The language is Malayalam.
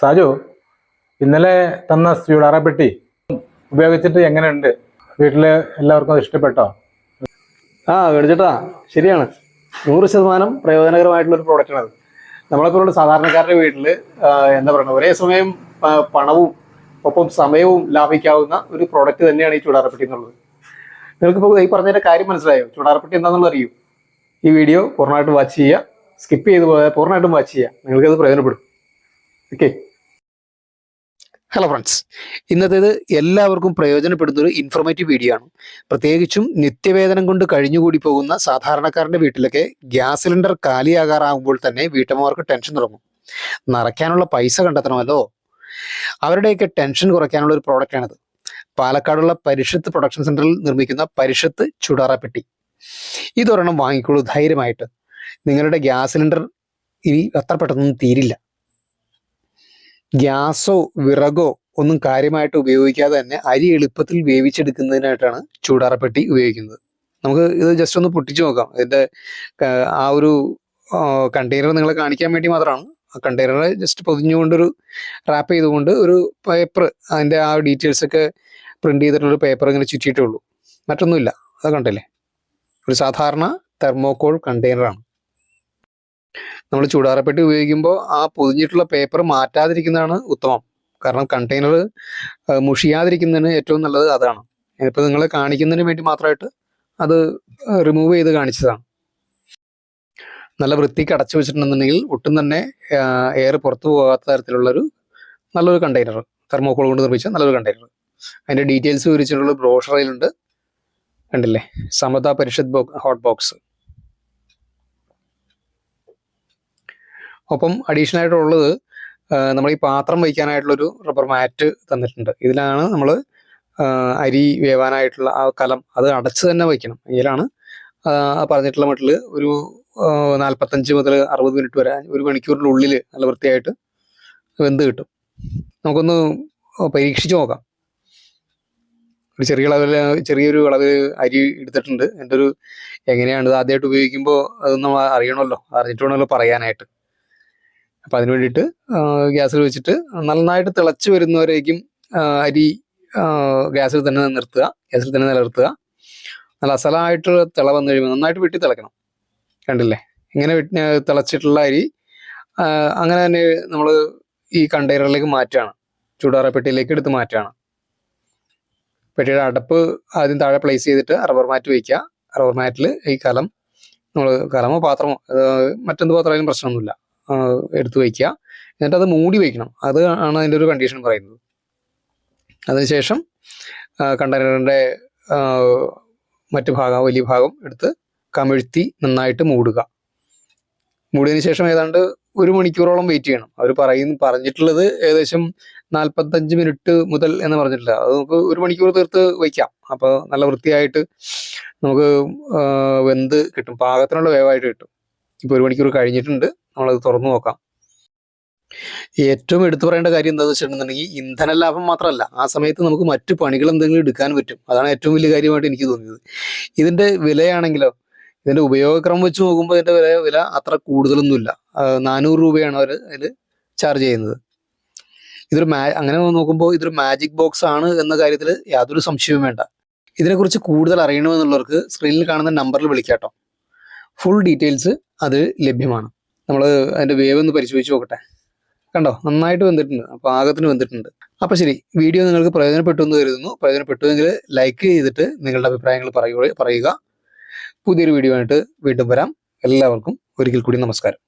സാജു ഇന്നലെ തന്ന സ്യൂഡാറ പെട്ടി ഉപയോഗിച്ചിട്ട് എങ്ങനെയുണ്ട്? വീട്ടിൽ എല്ലാവർക്കും ഇഷ്ടപ്പെട്ടോ? ആ മേടിച്ചിട്ടാ ശരിയാണ്. നൂറ് ശതമാനം പ്രോഡക്റ്റ് ആണ് നമ്മളെപ്പോലുള്ള സാധാരണക്കാരുടെ വീട്ടിൽ എന്താ പറയുക ഒരേ സമയം പണവും ഒപ്പം സമയവും ലാഭിക്കാവുന്ന ഒരു പ്രോഡക്റ്റ് തന്നെയാണ് ഈ ചൂടാറപ്പെട്ടി എന്നുള്ളത്. നിങ്ങൾക്കിപ്പോൾ ഈ പറഞ്ഞതിന്റെ കാര്യം മനസ്സിലായോ? ചൂടാറപ്പെട്ടി എന്താണെന്ന് അറിയൂ? ഈ വീഡിയോ പൂർണമായിട്ടും വാച്ച് ചെയ്യുക സ്കിപ്പ് ചെയ്ത് പോയാൽ പൂർണമായിട്ടും വാച്ച് ചെയ്യുക. നിങ്ങൾക്കത് പ്രയോജനപ്പെടും. ഓക്കെ ഹലോ ഫ്രണ്ട്സ് ഇന്നത്തേത് എല്ലാവർക്കും പ്രയോജനപ്പെടുന്ന ഒരു ഇൻഫോർമേറ്റീവ് വീഡിയോ ആണ്. പ്രത്യേകിച്ചും നിത്യവേതനം കൊണ്ട് കഴിഞ്ഞുകൂടി പോകുന്ന സാധാരണക്കാരന്റെ വീട്ടിലൊക്കെ ഗ്യാസ് സിലിണ്ടർ കാലിയാകാറാകുമ്പോൾ തന്നെ വീട്ടമ്മമാർക്ക് ടെൻഷൻ തുടങ്ങും. നിറയ്ക്കാനുള്ള പൈസ കണ്ടെത്തണമല്ലോ? അവരുടെയൊക്കെ ടെൻഷൻ കുറയ്ക്കാനുള്ള ഒരു പ്രോഡക്റ്റാണിത് പാലക്കാടുള്ള പരിഷത്ത് പ്രൊഡക്ഷൻ സെന്ററിൽ നിർമ്മിക്കുന്ന പരിഷത്ത് ചുടാറപ്പെട്ടി. ഇതൊരെണ്ണം വാങ്ങിക്കോളൂ ധൈര്യമായിട്ട്. നിങ്ങളുടെ ഗ്യാസ് സിലിണ്ടർ ഇനി അത്ര പെട്ടെന്നൊന്നും തീരില്ല. ഗ്യാസോ വിറകോ ഒന്നും കാര്യമായിട്ട് ഉപയോഗിക്കാതെ തന്നെ അരി എളുപ്പത്തിൽ വേവിച്ചെടുക്കുന്നതിനായിട്ടാണ് ചൂടാറപ്പെട്ടി ഉപയോഗിക്കുന്നത്. നമുക്ക് ഇത് ജസ്റ്റ് ഒന്ന് പൊട്ടിച്ചു നോക്കാം. ഇതിന്റെ ആ, ഒരു കണ്ടെയ്നർ നിങ്ങളെ കാണിക്കാൻ വേണ്ടി മാത്രമാണ്. ആ കണ്ടെയ്നർ ജസ്റ്റ് പൊതിഞ്ഞുകൊണ്ടൊരു റാപ്പ് ചെയ്തുകൊണ്ട് ഒരു പേപ്പർ അതിന്റെ ആ ഡീറ്റെയിൽസൊക്കെ പ്രിന്റ് ചെയ്തിട്ടുള്ള പേപ്പർ ഇങ്ങനെ ചുറ്റിയിട്ടേ ഉള്ളൂ. മറ്റൊന്നുമില്ല. അത് കണ്ടല്ലേ? ഒരു സാധാരണ തെർമോകോൾ കണ്ടെയ്നറാണ് നമ്മൾ ചൂടാറപ്പെട്ടി ഉപയോഗിക്കുമ്പോൾ ആ പൊതിഞ്ഞിട്ടുള്ള പേപ്പർ മാറ്റാതിരിക്കുന്നതാണ് ഉത്തമം. കാരണം കണ്ടെയ്നർ മുഷിയാതിരിക്കുന്നതിന് ഏറ്റവും നല്ലത് അതാണ്. ഇപ്പോൾ നിങ്ങൾ കാണിക്കുന്നതിന് വേണ്ടി മാത്രമായിട്ട് അത് റിമൂവ് ചെയ്ത് കാണിച്ചതാണ്. നല്ല വൃത്തിക്ക് അടച്ചു വെച്ചിട്ടുണ്ടെന്നുണ്ടെങ്കിൽ ഒട്ടും തന്നെ എയർ പുറത്തു പോകാത്ത തരത്തിലുള്ളൊരു നല്ലൊരു കണ്ടെയ്നർ തെർമോക്കോൾ കൊണ്ട് നിർമ്മിച്ച നല്ലൊരു കണ്ടെയ്നർ അതിന്റെ ഡീറ്റെയിൽസ് വിവരിച്ചിട്ടുള്ള ബ്രോഷറയിലുണ്ട് കണ്ടില്ലേ? സമത പരിഷത്ത് ബോ ഹോട്ട് ബോക്സ് ഒപ്പം അഡീഷണൽ ആയിട്ടുള്ളത് നമ്മൾ ഈ പാത്രം വയ്ക്കാനായിട്ടുള്ളൊരു റബ്ബർ മാറ്റ് തന്നിട്ടുണ്ട്. ഇതിലാണ് നമ്മൾ അരി വേവാനായിട്ടുള്ള ആ കലം അത് അടച്ച് തന്നെ വയ്ക്കണം. എങ്കിലാണ് പറഞ്ഞിട്ടുള്ള മട്ടിൽ ഒരു നാൽപ്പത്തഞ്ച് മുതൽ അറുപത് മിനിറ്റ് വരെ ഒരു മണിക്കൂറിന്റെ ഉള്ളിൽ നല്ല വൃത്തിയായിട്ട് വെന്ത് കിട്ടും. നമുക്കൊന്ന് പരീക്ഷിച്ച് നോക്കാം. ഒരു ചെറിയ അളവിൽ ചെറിയൊരു അളവ് അരി എടുത്തിട്ടുണ്ട്. എന്റെ ഒരു എങ്ങനെയാണ് ഇത് ആദ്യമായിട്ട് ഉപയോഗിക്കുമ്പോൾ അതൊന്നും അറിയണമല്ലോ. അറിഞ്ഞിട്ട് വേണമല്ലോ പറയാനായിട്ട്. അപ്പം അതിന് വേണ്ടിയിട്ട് ഗ്യാസിൽ വെച്ചിട്ട് നന്നായിട്ട് തിളച്ചു വരുന്നവരേക്കും അരി ഗ്യാസിൽ തന്നെ നിർത്തുക ഗ്യാസിൽ തന്നെ നിലനിർത്തുക. നല്ല അസലായിട്ട് തിള വന്നു കഴിയുമ്പോൾ നന്നായിട്ട് വെട്ടി തിളക്കണം കണ്ടില്ലേ? ഇങ്ങനെ തിളച്ചിട്ടുള്ള അരി അങ്ങനെ തന്നെ നമ്മൾ ഈ കണ്ടെയ്നറിലേക്ക് മാറ്റുകയാണ്. ചൂടാറ പെട്ടിയിലേക്ക് എടുത്ത് മാറ്റുകയാണ്. പെട്ടിയുടെ അടപ്പ് ആദ്യം താഴെ പ്ലേസ് ചെയ്തിട്ട് റബ്ബർ മാറ്റ് വയ്ക്കുക. റബ്ബർ മാറ്റിൽ ഈ കലം നമ്മൾ കലമോ പാത്രമോ മറ്റെന്ത് പാത്രമായാലും പ്രശ്നമൊന്നുമില്ല. എടുത്ത് വയ്ക്കുക എന്നിട്ട് അത് മൂടി വയ്ക്കണം അത് ആണ് അതിന്റെ ഒരു കണ്ടീഷൻ പറയുന്നത്. അതിനുശേഷം കണ്ടെയ്നറിന്റെ മറ്റു ഭാഗം വലിയ ഭാഗം എടുത്ത് കമിഴ്ത്തി നന്നായിട്ട് മൂടുക. മൂടിയതിന് ശേഷം ഏതാണ്ട് ഒരു മണിക്കൂറോളം വെയിറ്റ് ചെയ്യണം. അവർ പറയുന്ന പറഞ്ഞിട്ടുള്ളത് ഏകദേശം നാൽപ്പത്തഞ്ച് മിനിറ്റ് മുതൽ എന്ന് പറഞ്ഞിട്ടില്ല. അത് നമുക്ക് ഒരു മണിക്കൂർ തീർത്ത് വയ്ക്കാം അപ്പോൾ നല്ല വൃത്തിയായിട്ട് നമുക്ക് വെന്ത് കിട്ടും. പാകത്തിനുള്ള വേവായിട്ട് കിട്ടും. ഇപ്പോൾ ഒരു മണിക്കൂർ കഴിഞ്ഞിട്ടുണ്ട്. നമ്മളത് തുറന്നു നോക്കാം. ഏറ്റവും എടുത്തു പറയേണ്ട കാര്യം എന്താണെന്ന് വെച്ചിട്ടുണ്ടെന്നുണ്ടെങ്കിൽ ഇന്ധന ലാഭം മാത്രമല്ല ആ സമയത്ത് നമുക്ക് മറ്റു പണികൾ എന്തെങ്കിലും എടുക്കാൻ പറ്റും. അതാണ് ഏറ്റവും വലിയ കാര്യമായിട്ട് എനിക്ക് തോന്നിയത്. ഇതിന്റെ വിലയാണെങ്കിലോ ഇതിന്റെ ഉപയോഗക്രമം വെച്ച് നോക്കുമ്പോൾ ഇതിന്റെ വില വില അത്ര കൂടുതലൊന്നുമില്ല. നാനൂറ് രൂപയാണ് അവർ അതിൽ ചാർജ് ചെയ്യുന്നത്. ഇതൊരു മാ അങ്ങനെ നോക്കുമ്പോൾ ഇതൊരു മാജിക് ബോക്സ് ആണ് എന്ന കാര്യത്തിൽ യാതൊരു സംശയവും വേണ്ട. ഇതിനെക്കുറിച്ച് കൂടുതൽ അറിയണമെന്നുള്ളവർക്ക് സ്ക്രീനിൽ കാണുന്ന നമ്പറിൽ വിളിക്കാട്ടോ. ഫുൾ ഡീറ്റെയിൽസ് അത് ലഭ്യമാണ്. നമ്മൾ അതിന്റെ വേവ് ഒന്ന് പരിശോധിച്ച് നോക്കട്ടെ. കണ്ടോ? നന്നായിട്ട് വന്നിട്ടുണ്ട് അപ്പോൾ പാകത്തിന് വന്നിട്ടുണ്ട് അപ്പോൾ ശരി വീഡിയോ നിങ്ങൾക്ക് പ്രയോജനപ്പെട്ടു എന്ന് കരുതുന്നു. പ്രയോജനപ്പെട്ടുവെങ്കിൽ ലൈക്ക് ചെയ്തിട്ട് നിങ്ങളുടെ അഭിപ്രായങ്ങൾ പറയുക പറയുക. പുതിയൊരു വീഡിയോ ആയിട്ട് വീണ്ടും വരാം. എല്ലാവർക്കും ഒരിക്കൽ കൂടി നമസ്കാരം.